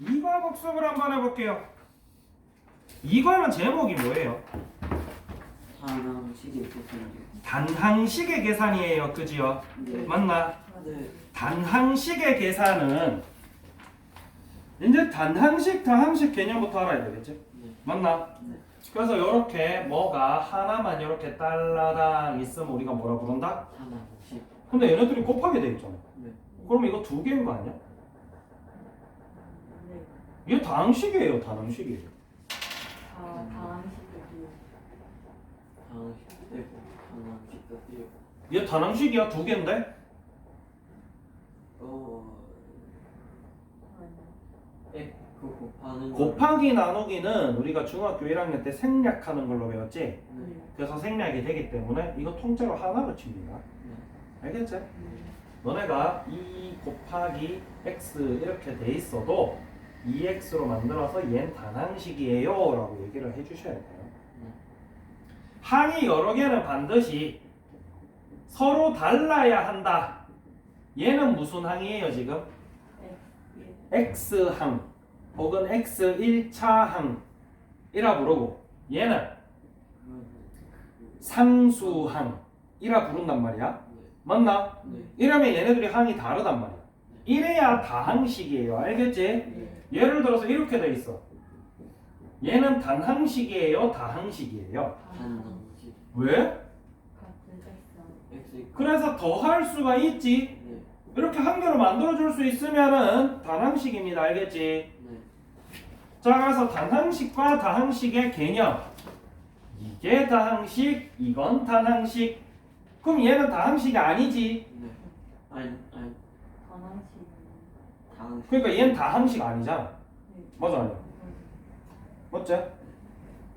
이거 복습을 한번 해볼게요. 이거는 제목이 뭐예요? 하나씩의 계산이요. 단항식의 계산이에요. 그지요? 네. 맞나? 네. 단항식의 계산은 이제 단항식, 다항식 개념부터 알아야 되겠지? 네. 맞나? 네. 그래서 이렇게 뭐가 하나만 이렇게 달라당 있으면 우리가 뭐라 부른다? 하나씩. 근데 얘네들이 곱하게 돼 있잖아. 네. 그럼 이거 두 개인 거 아니야? 네. 이게 다항식이에요. 다항식이에요. 아, 되고. 얘 다항식이야. 두 개인데? 어. 아니. 에 그거 곱하는 거. 곱하기 나누기는 우리가 중학교 1학년 때 생략하는 걸로 배웠지? 네. 그래서 생략이 되기 때문에 이거 통째로 하나로 칩니다. 네. 알겠지? 네. 너네가 2 곱하기 x 이렇게 돼 있어도 2x로 만들어서 얘는 단항식이에요 라고 얘기를 해주셔야 돼요. 네. 항이 여러 개는 반드시 서로 달라야 한다. 얘는 무슨 항이에요 지금? 네. x항 혹은 x1차항이라 부르고 얘는 상수항이라 부른단 말이야. 네. 맞나? 네. 이러면 얘네들이 항이 다르단 말이야. 이래야 다항식이에요. 알겠지? 네. 예를 들어서 이렇게 돼 있어. 얘는 단항식이에요, 다항식이에요. 왜? X. 그래서 더할 수가 있지. 네. 이렇게 한 개로 만들어 줄 수 있으면은 단항식입니다. 알겠지? 네. 자, 그래서 단항식과 다항식의 개념. 이게 다항식, 이건 단항식. 그럼 얘는 다항식이 아니지. 네. 아니 아니 다항식. 다항. 그러니까 얘는 다 항식 아니잖아. 네. 맞아, 아니야? 맞지?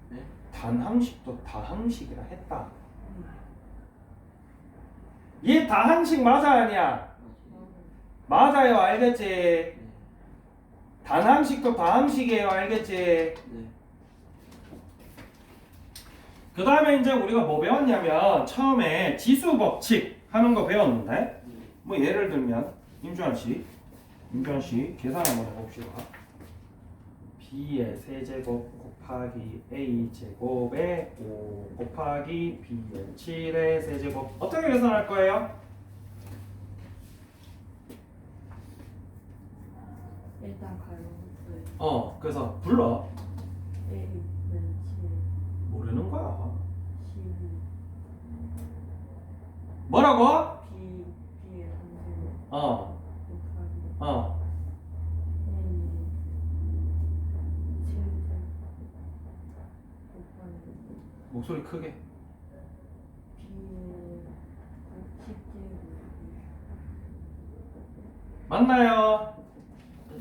네. 단항식도 다항식이라 했다. 음. 얘 다항식 맞아, 아니야? 맞아요. 맞아요, 알겠지? 네. 단항식도 다항식이에요, 알겠지? 네. 그 다음에 이제 우리가 뭐 배웠냐면 처음에 지수 법칙 하는 거 배웠는데 네. 뭐 예를 들면 임주환 씨, 임주환 씨 계산 한번 해봅시다. b의 세제곱 곱하기 a 제곱에 5 곱하기 b의 7의 세제곱 어떻게 계산할 거예요? 일단 가로수에 어, 그래서 불러 A는 7, 모르는 거야. 12, 뭐라고? B, B의 한제곱 어, 곱하기 어. A는 7제곱 곱하기 목소리 크게. B의 10제곱 맞나요? 네.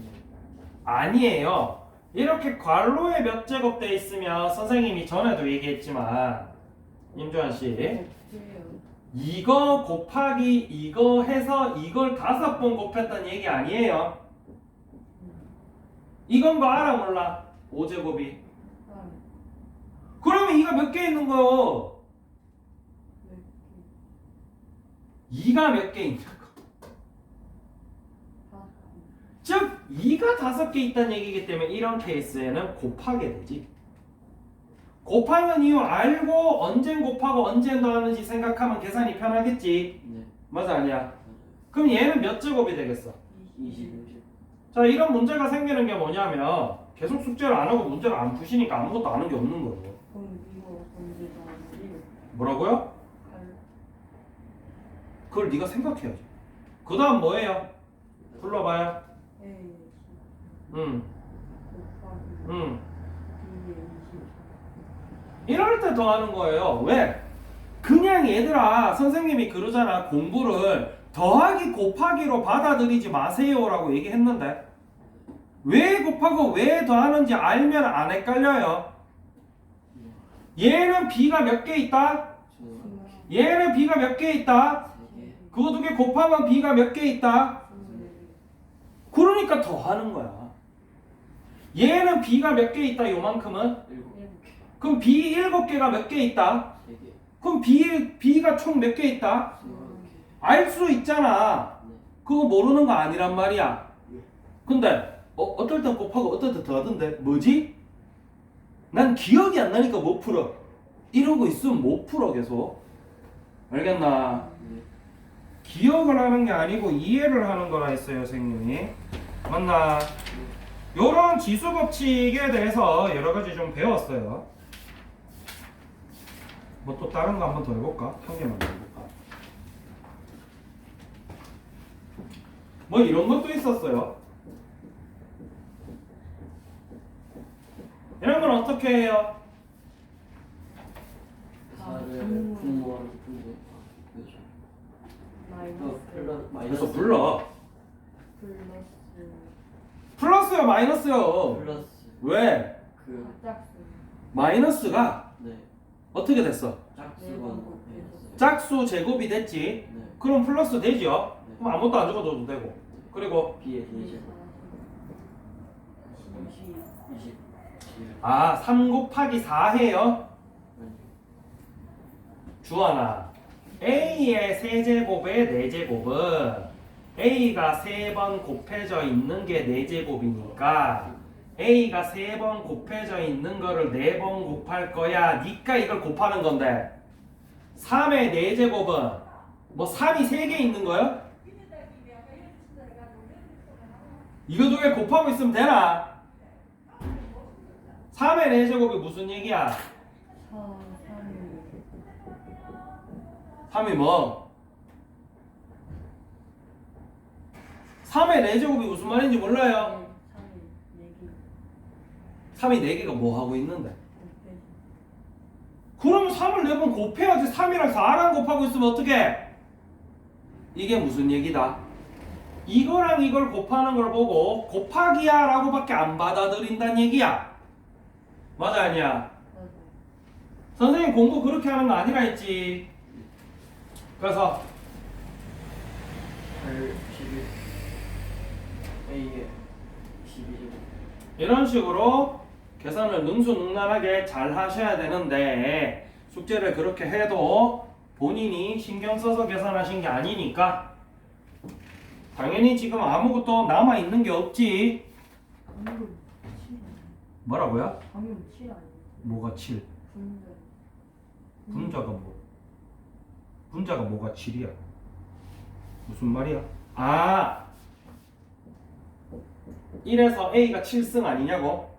아니에요. 이렇게 괄호에 몇 제곱 돼 있으면 선생님이 전에도 얘기했지만 임주환 씨 없대요. 이거 곱하기 이거 해서 이걸 다섯 번 곱했던 얘기 아니에요. 이건 거 알아 몰라? 5제곱이. 아, 그러면 이가 몇 개 있는 거요? 몇 개? 이가 몇 개 있냐고. 즉 이가 다섯 개 있다는 얘기이기 때문에 이런 케이스에는 곱하게 되지. 곱하는 이유 알고 언젠 곱하고 언젠 더하는지 생각하면 계산이 편하겠지. 네. 맞아 아니야? 그럼 얘는 몇 제곱이 되겠어? 20. 20. 자 이런 문제가 생기는 게 뭐냐면 계속 숙제를 안 하고 문제를 안 푸시니까 아무것도 아는 게 없는 거예요. 그럼 이거 언제 나오지? 뭐라고요? 갈 그걸 네가 생각해야지. 그 다음 뭐예요? 불러봐요. A 곱하기 응. B의 20. 이럴 때 더 하는 거예요. 왜? 그냥 얘들아 선생님이 그러잖아 공부를 더하기 곱하기로 받아들이지 마세요라고 얘기했는데 왜 곱하고 왜 더하는지 알면 안 헷갈려요. 얘는 b가 몇 개 있다? 저 얘는 b가 몇 개 있다? 그거 두 개 곱하면 b가 몇 개 있다? 그러니까 더하는 거야. 얘는 b가 몇 개 있다? 요만큼은? 그럼 b 일곱 개가 몇 개 있다? 그럼 B, B가 총 몇 개 있다? 스물 개. 알수 있잖아. 네. 그거 모르는 거 아니란 말이야. 근데 어, 어떨 땐 곱하고 어떨 땐 더하던데 뭐지? 난 기억이 안 나니까 못 풀어 이러고 있으면 못 풀어 계속 알겠나? 네. 기억을 하는 게 아니고 이해를 하는 거라 했어요 선생님이 맞나? 요런 지수 법칙에 대해서 여러 가지 좀 배웠어요 뭐 또 다른 거 한 번 더 해볼까? 한 개만 더 해볼까? 뭐 이런 것도 있었어요 이런 건 어떻게 해요? 그래서 불러 플러스 플러스요 마이너스요 플러스 왜? 그 마이너스가 네. 어떻게 됐어? 짝수건 곱해서. 짝수 제곱이 됐지 네. 그럼 플러스 되지요? 네. 그럼 아무것도 안 적어줘도 되고 그리고 대신 20 20. 아 3 곱하기 4 해요 주하나 A의 세제곱의 4제곱은 A가 3번 곱해져 있는 게 4제곱이니까 A가 3번 곱해져 있는 거를 4번 곱할 거야 니까 이걸 곱하는 건데 3의 4제곱은 뭐 3이 3개 있는 거야? 이거 두 개 곱하고 있으면 되나? 3의 4제곱이 무슨 얘기야? 4 3 3이 뭐? 3의 4제곱이 무슨 말인지 몰라요? 3 4개 3이 4개가 뭐 하고 있는데? 그러면 3을 4번 곱해야지 3이랑 4랑 곱하고 있으면 어떡해? 이게 무슨 얘기다? 이거랑 이걸 곱하는 걸 보고 곱하기야 라고밖에 안 받아들인다는 얘기야 맞아 아니야? 맞아 선생님 공부 그렇게 하는 거 아니라 했지 그래서 8, 11. A에 12. 이런 식으로 계산을 능수능란하게 잘 하셔야 되는데 숙제를 그렇게 해도 본인이 신경 써서 계산하신 게 아니니까 당연히 지금 아무것도 남아 있는 게 없지 방금 7 뭐라고요? 방금 7 아니야 뭐가 7? 분자 분자가 뭐? 분자가 뭐가 7이야? 무슨 말이야? 아 1에서 A가 7승 아니냐고?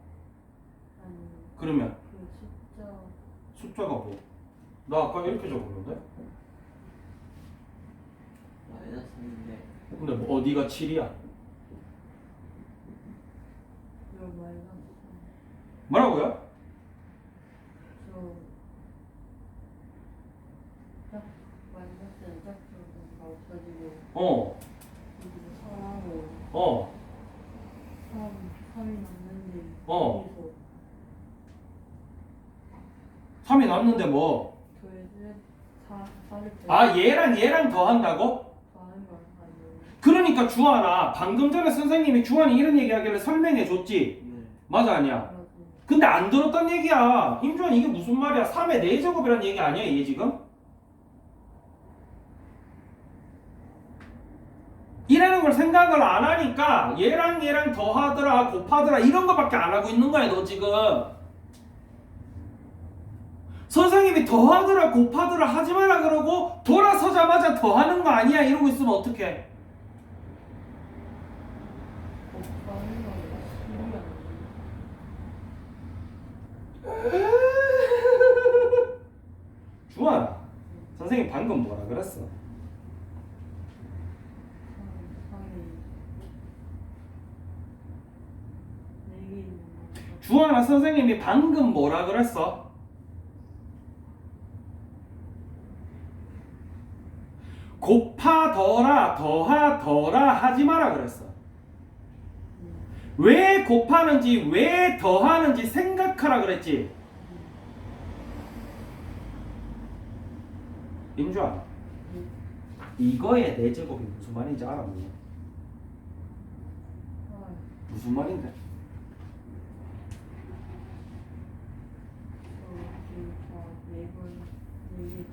그러면 그 숫자 숫자가 뭐? 나 아까 이렇게 적었는데? 마이너스인데. 근데 뭐 어디가 7이야? 요 마이너스 뭐라고요? 저 짝, 마이너스 짝수가 없어지고 어, 여기서 4하고 어, 3, 3이 남는데 어. 여기서 3이 남는데 뭐? 더해서 4, 4를 아, 얘랑 얘랑 더한다고? 더하는 거 아니에요 그러니까 주하나 방금 전에 선생님이 주한이 이런 얘기하길래 설명해 줬지. 네. 맞아 아니야? 근데 안 들었단 얘기야. 임주환 이게 무슨 말이야? 3의 4제곱이란 얘기 아니야 이게 지금? 이라는 걸 생각을 안 하니까 얘랑 얘랑 더하더라 곱하더라 이런 거밖에 안 하고 있는 거야 너 지금 선생님이 더하더라 곱하더라 하지 마라 그러고 돌아서자마자 더하는 거 아니야 이러고 있으면 어떡해 주환아 선생님 방금 뭐라 그랬어? 3, 3이 4개 있는 거 주환아 선생님이 방금 뭐라 그랬어? 곱하더라 더하더라 하지 마라 그랬어 왜 곱하는지 왜 더하는지 생각하라 그랬지 임주환 이거의 네 내제곱이 무슨 말인지 알아? 뭐? 아, 무슨 말인데? 다. 네.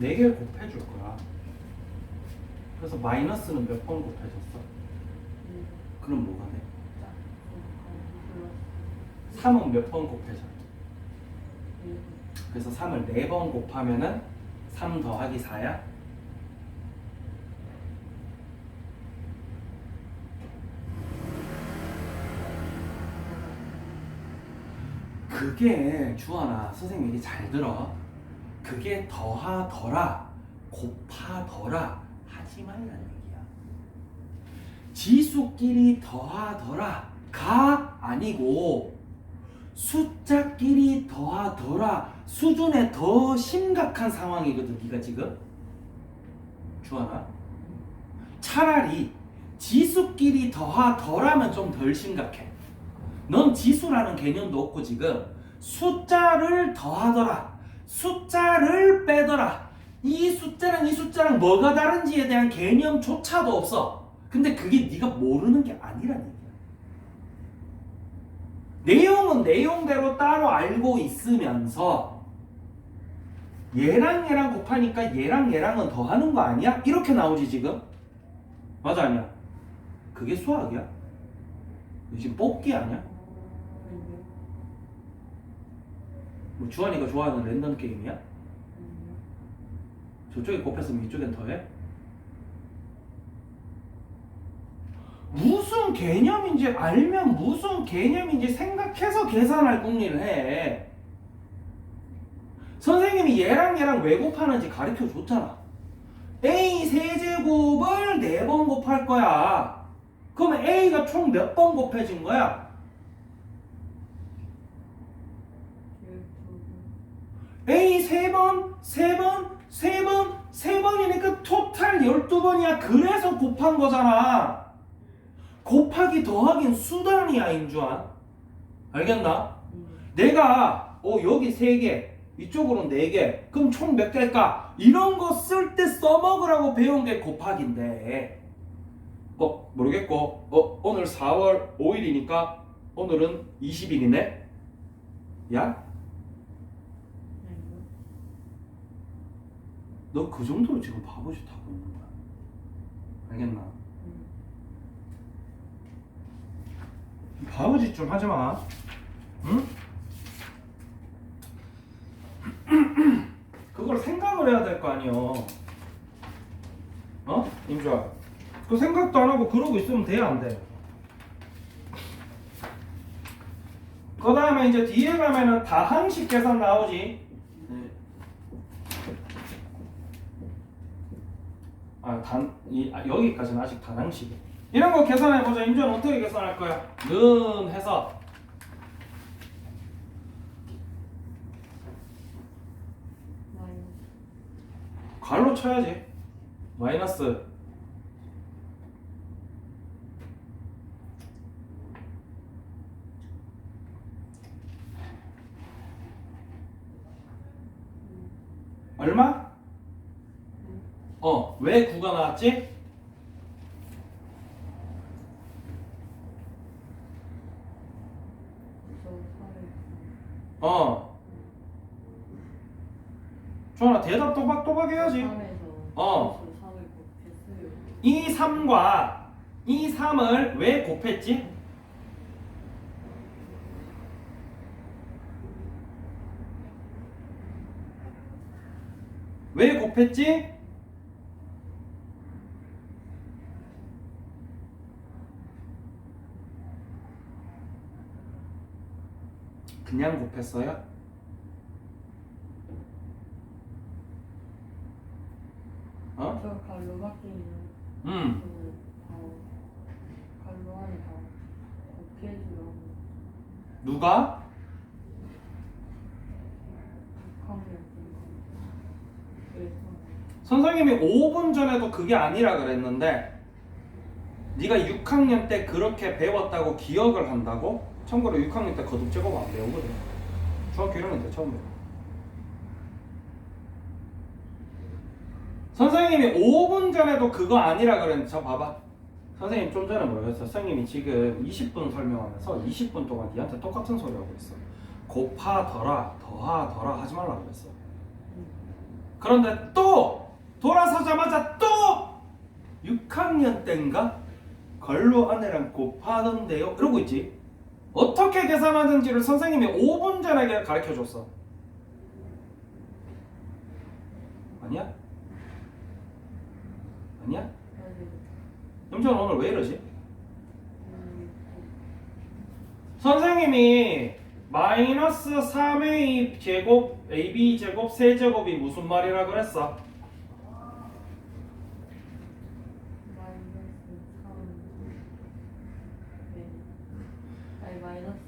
4개를 곱해줄 거야. 그래서 마이너스는 몇 번 곱해줬어? 네 그럼 뭐가 돼? 플러스 3은 몇 번 곱해져? 네 그래서 3을 4번 곱하면은 3 더하기 4야? 그게 주원아 선생님 얘기 잘 들어 그게 더하더라 곱하더라 하지 말라는 얘기야. 지수끼리 더하더라가 아니고 숫자끼리 더하더라 수준에 더 심각한 상황이거든 네가 지금. 주하나? 차라리 지수끼리 더하더라면 좀 덜 심각해. 넌 지수라는 개념도 없고 지금 숫자를 더하더라 숫자를 빼더라 이 숫자랑 이 숫자랑 뭐가 다른지에 대한 개념조차도 없어 근데 그게 네가 모르는 게 아니라는 얘기야 내용은 내용대로 따로 알고 있으면서 얘랑 얘랑 곱하니까 얘랑 얘랑은 더하는 거 아니야? 이렇게 나오지 지금? 맞아 아니야? 그게 수학이야? 지금 뽑기 아니야? 뭐 주환이가 좋아하는 랜덤 게임이야? 저쪽에 곱했으면 이쪽엔 더해? 무슨 개념인지 알면 무슨 개념인지 생각해서 계산할 궁리를 해. 선생님이 얘랑 얘랑 왜 곱하는지 가르쳐 줬잖아. A 세제곱을 4번 곱할 거야. 그러면 A가 총 몇 번 곱해진 거야? A 세 번 세 번 세 번 세 번이니까 토탈 12번이야. 그래서 곱한 거잖아. 곱하기 더하기는 수단이야, 임주환. 알겠나? 내가 어 여기 3개, 이쪽으로는 4개. 그럼 총 몇 개일까? 이런 거 쓸 때 써먹으라고 배운 게 곱하기인데. 어, 모르겠고. 어, 오늘 4월 5일이니까 오늘은 20일이네. 야, 너 그 정도로 지금 바보 짓 하고 있는 거야. 알겠나? 바보 짓 좀 하지 마. 응? 그걸 생각을 해야 될 거 아니여. 어? 임주아. 그 생각도 안 하고 그러고 있으면 돼, 안 돼? 그 다음에 이제 뒤에 가면은 다항식 계산 나오지. 네. 아, 단, 이, 아, 여기까지는 아직 단항식이야. 이런 거 계산해 보자. 임주환 어떻게 계산할 거야? 는 해서 괄로 쳐야지. 마이너스 얼마? 어, 왜 9가 나왔지? 어. 주환아 대답 또박또박 해야지. 어. 이 3과 이 3을 왜 곱했지? 왜 곱했지? 그냥 곱했어요? 어? 저 갈로 바뀌는 음. 그 갈로 안에 다 곱해지라고 누가? 6학년 그래서 선생님이 5분 전에도 그게 아니라 그랬는데 네가 6학년 때 그렇게 배웠다고 기억을 한다고? 참고로 6학년 때 거듭 제곱 안 배우거든 중학교 1학년 때 처음 배워 선생님이 5분 전에도 그거 아니라 그랬는데 저 봐봐. 선생님 좀 전에 뭐라고 했어? 선생님이 지금 20분 설명하면서 20분 동안 니한테 똑같은 소리 하고 있어. 곱하더라 더하더라 하지 말라 그랬어. 그런데 또 돌아서자마자 또 6학년 때인가? 걸로 아내랑 곱하던데요? 이러고 있지 어떻게 계산하는지를 선생님이 5분 전에 가르쳐 줬어 아니야? 아니야? 임전 오늘 왜 이러지? 선생님이 마이너스 3a 제곱 ab 제곱 세제곱이 무슨 말이라 그랬어? 마이너스 3 네. 아니 마이너스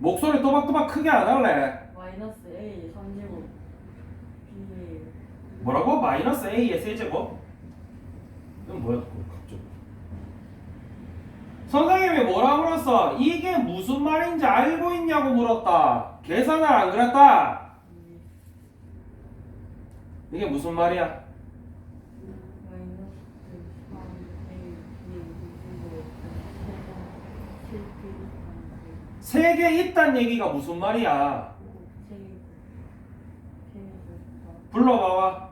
목소리 또박또박 크게 안 할래? 마이너스 A 3제곱 B 뭐라고? 마이너스 a의 세제곱? 이건 뭐야? 갑자기 선생님이 뭐라 물었어? 이게 무슨 말인지 알고 있냐고 물었다 계산을 안 그랬다 이게 무슨 말이야? 마이너스 3A B 2제곱 7 세 개 있단 얘기가 무슨 말이야? 불러봐봐.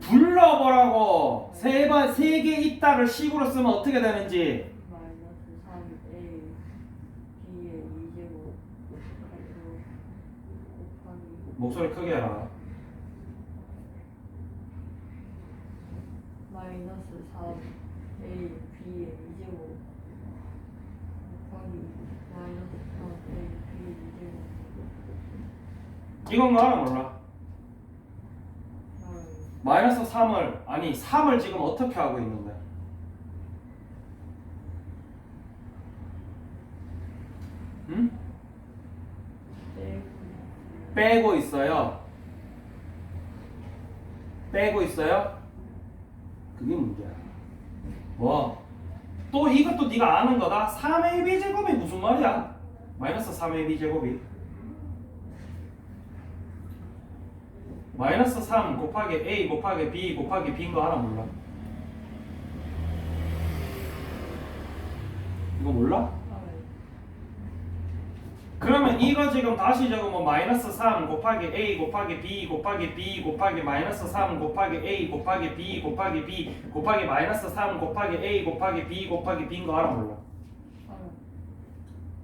불러보라고. 세번 세 개 있다를 식으로 쓰면 어떻게 되는지. 마이너스 3a b의 2제곱 그리고 곱하기 목소리 크게 해라. 마이너스 3a b의 2제곱 곱하기 마이너스 3a b의 2제곱 이건 거 알아 몰라? 알아요. 마이너스 3을 아니 3을 지금 어떻게 하고 있는데? 응? 빼고 있어요. 빼고 있어요? 그게 문제야. 뭐? 또 이것도 네가 아는 거다. 3ab 제곱이 무슨 말이야? 마이너스 3ab 제곱이 마이너스 3 곱하기 a 곱하기 b 곱하기 b인 거 하나 몰라? 이거 몰라? 그러면 이거 지금 다시 적으면 마이너스 3 곱하기 a 곱하기 b 곱하기 b 곱하기 마이너스 3 곱하기 a 곱하기 b 곱하기 b 곱하기 마이너스 3 곱하기 a 곱하기 b 곱하기 b인 거 알아 몰라?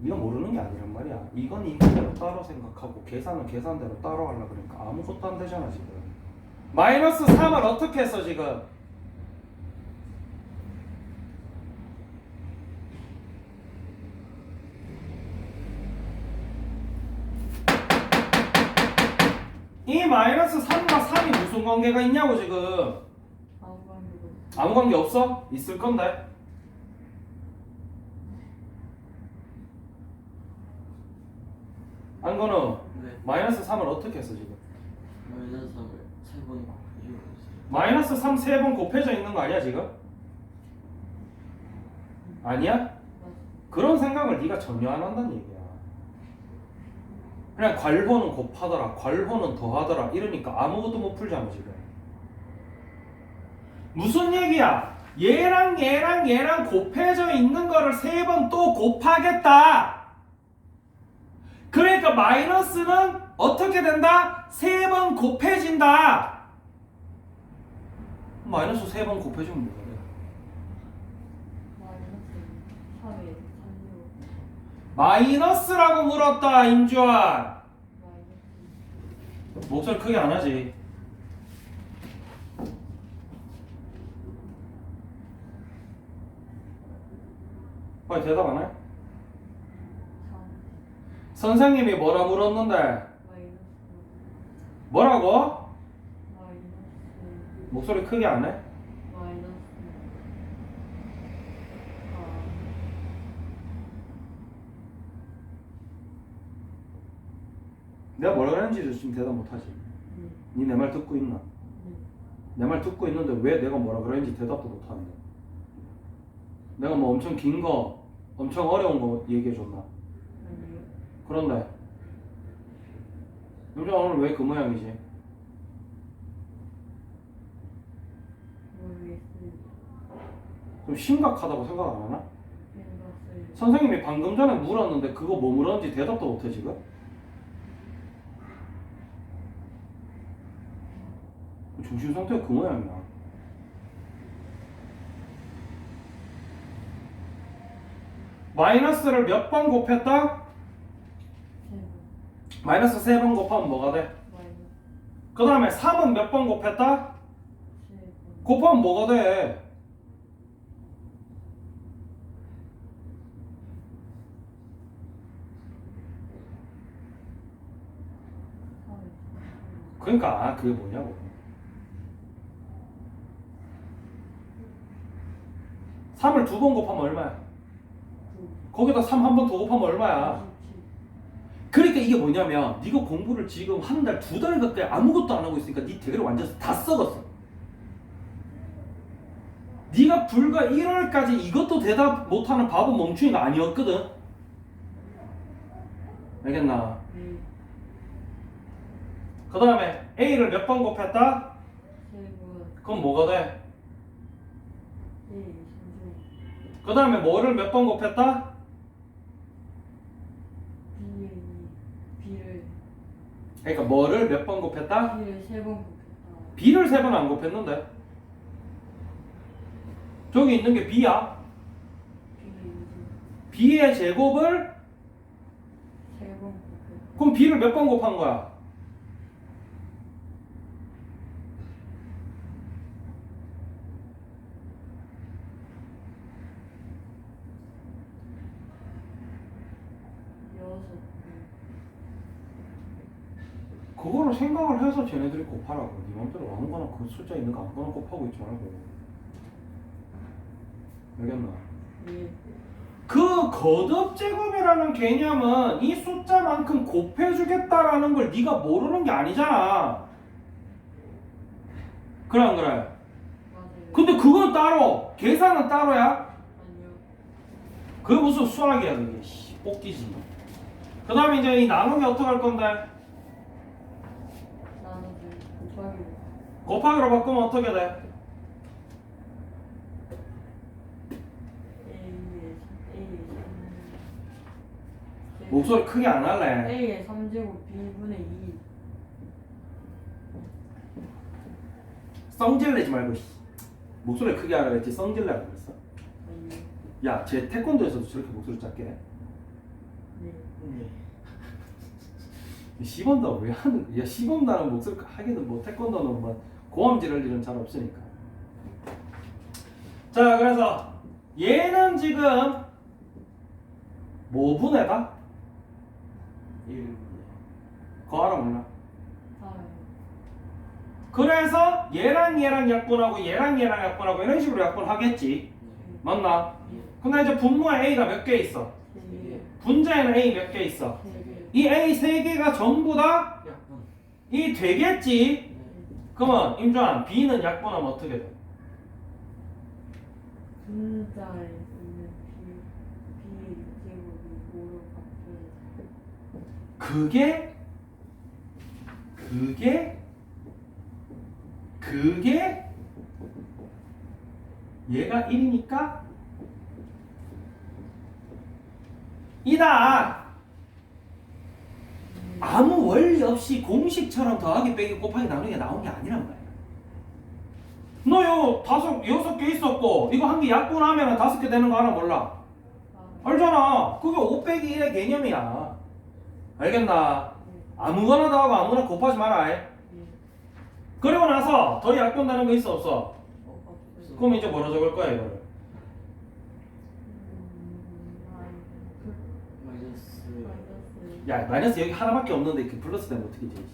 이거 모르는 게 아니란 말이야. 이건 이거대로 따로 생각하고 계산은 계산대로 따로 하려 그러니까 아무것도 안 되잖아 지금. 마이너스 3을 어떻게 했어 지금? 이 마이너스 3과 3이 무슨 관계가 있냐고 지금 아무 관계도 아무 관계 없어? 있을 건데 안건우 네. 마이너스 3을 어떻게 했어 지금? 마이너스 3을 세번 곱해주고 있어요. 마이너스 3 세 번 곱해져 있는 거 아니야 지금? 아니야? 그런 생각을 네가 전혀 안 한다는 얘기야. 그냥 괄호는 곱하더라, 괄호는 더하더라 이러니까 아무것도 못 풀잖아 지금. 무슨 얘기야? 얘랑 얘랑 얘랑 곱해져 있는 거를 세 번 또 곱하겠다. 그러니까 마이너스는 어떻게 된다? 세 번 곱해진다. 마이너스 세 번 곱해주면 뭐가 돼? 마이너스 3의 3제곱 마이너스라고 물었다 임주환. 목소리 크게 안 하지. 빨리 대답 안 해? 3 선생님이 뭐라 물었는데 뭐라고? 목소리 크게 안 해? 마이너스 내가 뭐라 그랬는지 지금 대답 못 하지. 니 내 말 듣고 있나? 내 말 듣고 있는데 왜 내가 뭐라 그랬는지 대답도 못 하는데? 내가 뭐 엄청 긴 거, 엄청 어려운 거 얘기해 줬나? 아니요 그런데 임주환 오늘 왜 그 모양이지? 좀 심각하다고 생각 안 하나? 생각을 선생님이 방금 전에 물었는데 그거 뭐 물었는지 대답도 못해 지금? 중심 상태가 그 모양이야. 마이너스를 몇 번 곱했다? 마이너스 세 번 곱하면 뭐가 돼? 그 다음에 3은 몇 번 곱했다? 곱하면 뭐가 돼? 그러니까 아, 그게 뭐냐고. 3을 두 번 곱하면 얼마야? 거기다 3 한 번 더 곱하면 얼마야? 그러니까 이게 뭐냐면 네가 공부를 지금 한 달, 두 달 가까이 아무것도 안 하고 있으니까 네 대가리 완전 다 썩었어. 네가 불과 1월까지 이것도 대답 못하는 바보 멍충이가 아니었거든. 알겠나? 네그 다음에 A를 몇 번 곱했다? 그럼 뭐가 돼? 삼성 그 다음에 뭐를 몇 번 곱했다? B를 그러니까 뭐를 몇 번 곱했다? B를 세번 곱했다 B를 세 번 안 곱했는데 저기 있는 게 B야 B의 제곱을 세번 곱했다 그럼 B를 몇 번 곱한 거야? 여섯 번 그거를 생각을 해서 쟤네들이 곱하라고. 네 맘대로 아무거나 그 숫자 있는 거 아무거나 곱하고 있지 말고. 알겠나? 예. 그 거듭 제곱이라는 개념은 이 숫자만큼 곱해주겠다라는 걸 네가 모르는 게 아니잖아. 그래 안 그래? 맞아요. 근데 그건 따로. 계산은 따로야. 아니요. 그게 무슨 수학이야 그게. 씨, 뽑기지 그 다음에 이제 이 나누기 어떻게 할 건데 나누기 곱하기 곱하기로 바꾸면 어떻게 돼? 목소리 크게 안 할래. A의 3제곱 B분의 2 성질 내지 말고 씨. 목소리 크게 하라 했지. 성질 내라 그랬어. 아니요. 야쟤 태권도에서도 저렇게 목소리 작게 해? 네. 시범도 왜 하는 야 시범 나는 목소리 하기는 뭐 태권도는 뭐 고함 지를 일은 잘 없으니까 자 그래서 얘는 지금 뭐 분해다? 1분의 그거 알아 몰라? 그래서 얘랑 얘랑 약분하고 얘랑 얘랑 약분하고 이런 식으로 약분하겠지 맞나? 근데 이제 분모에 A가 몇 개 있어? 분자에는 A 몇 개 있어? 이 A 세 개가 전부 다 이 되겠지? 그러면 임주환 B는 약분하면 어떻게 돼? 분자에 있는 B B의 제곱이 5로 바뀌어요 그게? 그게? 그게? 얘가 1이니까? 이다 아무 원리 없이 공식처럼 더하기 빼기 곱하기 나누기 나온 게 아니란 말이야 너요 다섯 여섯 개 있었고 이거 한 개 약분하면 다섯 개 되는 거 알아 몰라 아, 알잖아 그게 5 빼기 1의 개념이야 알겠나 네. 아무거나 더하고 아무거나 곱하지 마라 네. 그리고 나서 더 약분되는 거 있어 없어? 그럼 이제 뭐라 적을 거야 이거를 음, 마이너스 마이너스 마이너스 야 마이너스 여기 하나밖에 없는데 그 플러스 되면 어떻게 되지?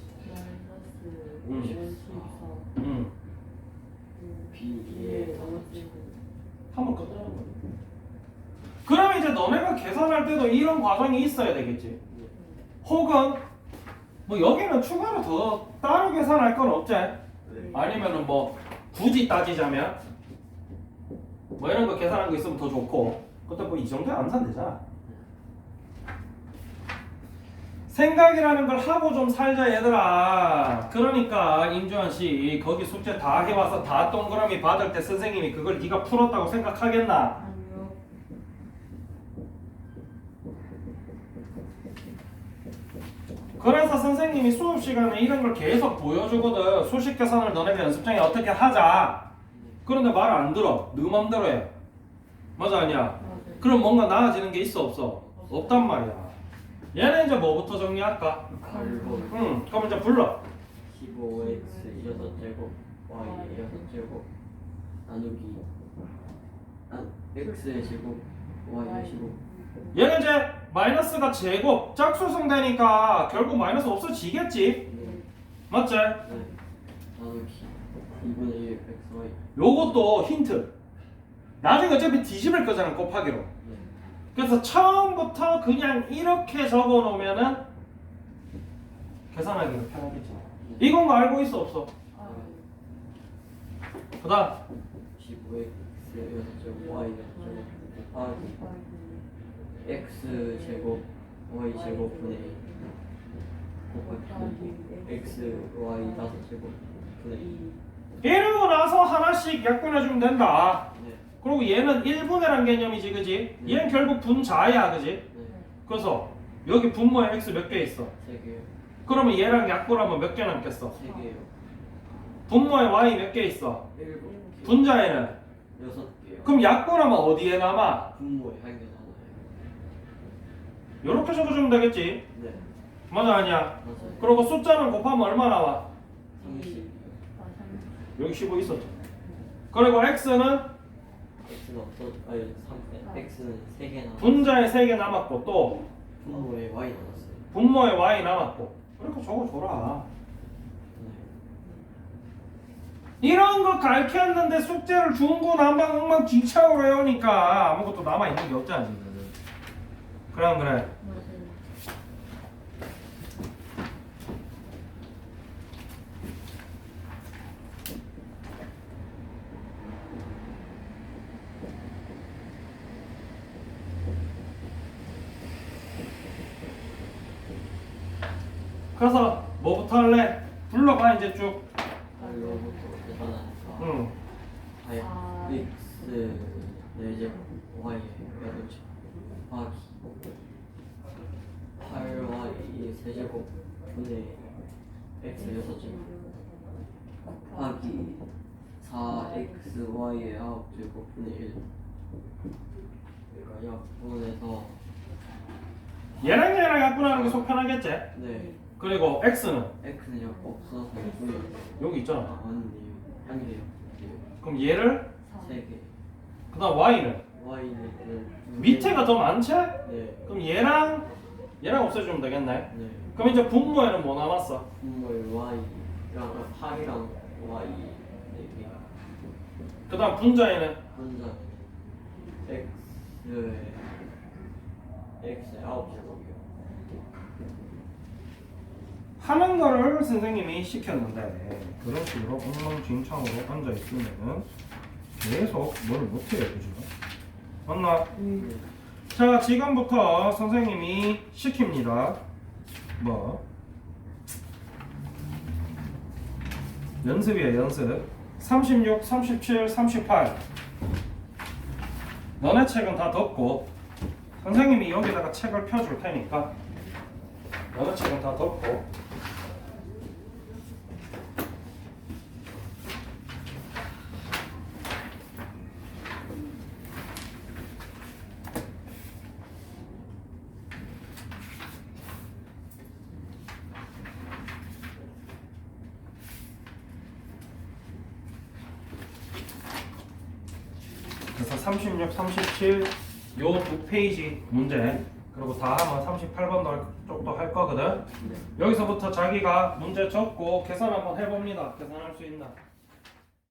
마이너스 음. 54응 B의 어제곱 한번 끝내는 거야 그러면 이제 너네가 계산할 때도 이런 과정이 있어야 되겠지 혹은 뭐 여기는 추가로 더 따로 계산할 건 없지? 네. 아니면은 뭐 굳이 따지자면 뭐 이런 거 계산한 거 있으면 더 좋고 그때 뭐이 정도에 안 산대잖아 생각이라는 걸 하고 좀 살자 얘들아. 그러니까 임주환 씨 거기 숙제 다 해와서 다 동그라미 받을 때 선생님이 그걸 네가 풀었다고 생각하겠나? 그래서 선생님이 수업 시간에 이런 걸 계속 보여주거든. 수식 계산을 너네가 연습장에 어떻게 하자. 그런데 말 안 들어. 너 맘대로 해. 맞아 아니야? 아, 네. 그럼 뭔가 나아지는 게 있어? 없어? 없단 말이야. 얘는 이제 뭐부터 정리할까? 칼로 응. 그럼 이제 불러. 15x 6제곱 y 6제곱 나누기 아, x의 제곱 y의 제곱 얘는 이제 마이너스가 제곱 짝수성 되니까 결국 마이너스 없어지겠지. 네, 맞지? 네. 나누기 2분의 1 x y 요것도 힌트. 나중에 어차피 뒤집을 거잖아 곱하기로. 네. 그래서 처음부터 그냥 이렇게 적어 놓으면은 계산하기가 편하겠지. 이건 거 알고 있어 없어? 아, 그다음 15x 6제곱 y 6제곱 곱하기 곱하기 x 제곱 y 제곱 분의 1 곱하기 x y 5제곱 분의 2이 이러고 나서 하나씩 약분해 주면 된다. 네. 그리고 얘는 1분해란 개념이지, 그지? 얘는 결국 분자야, 그지? 네. 그래서 여기 분모에 x 몇 개 있어? 3개요 그러면 얘랑 약분하면 몇 개 남겠어? 3개요 분모에 y 몇 개 있어? 7개 분자에는 6개요 그럼 약분하면 어디에 남아? 분모에 한개 나와요 이렇게 적어주면 되겠지? 네 맞아 아니야? 맞아요 그리고 숫자는 곱하면 얼마 나와? 30 아, 삼- 여기 15 있었죠. 그리고 x는 x는 없어 아니 3 x는 3개 나와 분자에 3개 남았고 또 분모에 y 나왔어요 분모에 y 남았고 이렇게 적어줘라. 네. 이런 거 가르쳤는데 숙제를 중구난방응방 기차로 해오니까 아무것도 남아있는 게 없잖아 지금. 안 그래? 맞아요. 그래서 뭐부터 할래? 불러봐 이제 쭉. 응. 아. x 4제곱 y 8제곱 곱하기 8y 세제곱 분의 x 6제곱 곱하기 4xy의 9제곱 분의 1 그러니까 약분해서 얘랑 얘랑 약분하는 게 속 편하겠지? 네 그리고 x는? X는 약 없어서 약분이 여기 있잖아. 아 맞네요 아니래요 그럼 얘를? 사. 3개. 그다음 y는? Y는 밑에가 더 많지? 네. 그럼 얘랑 얘랑 없애주면 되겠네. 네. 그럼 이제 분모에는 뭐 남았어? 분모의 y랑 8이랑 y 4개. 그다음 분자에는? 혼자. X의 x의 9제곱이요 하는 거를 선생님이 시켰는데 그런 식으로 엉망진창으로 앉아 있으면은 계속 뭘 못해요, 그죠? 맞나? 네. 자, 지금부터 선생님이 시킵니다. 뭐? 연습이에요, 연습. 36, 37, 38. 너네 책은 다 덮고 선생님이 여기다가 책을 펴줄 테니까 너네 책은 다 덮고 그래서 36, 37 요 두 페이지 문제. 그리고 다 하면 38번도 쪽도 할 거거든. 네. 여기서부터 자기가 문제 적고 계산 한번 해봅니다. 계산할 수 있나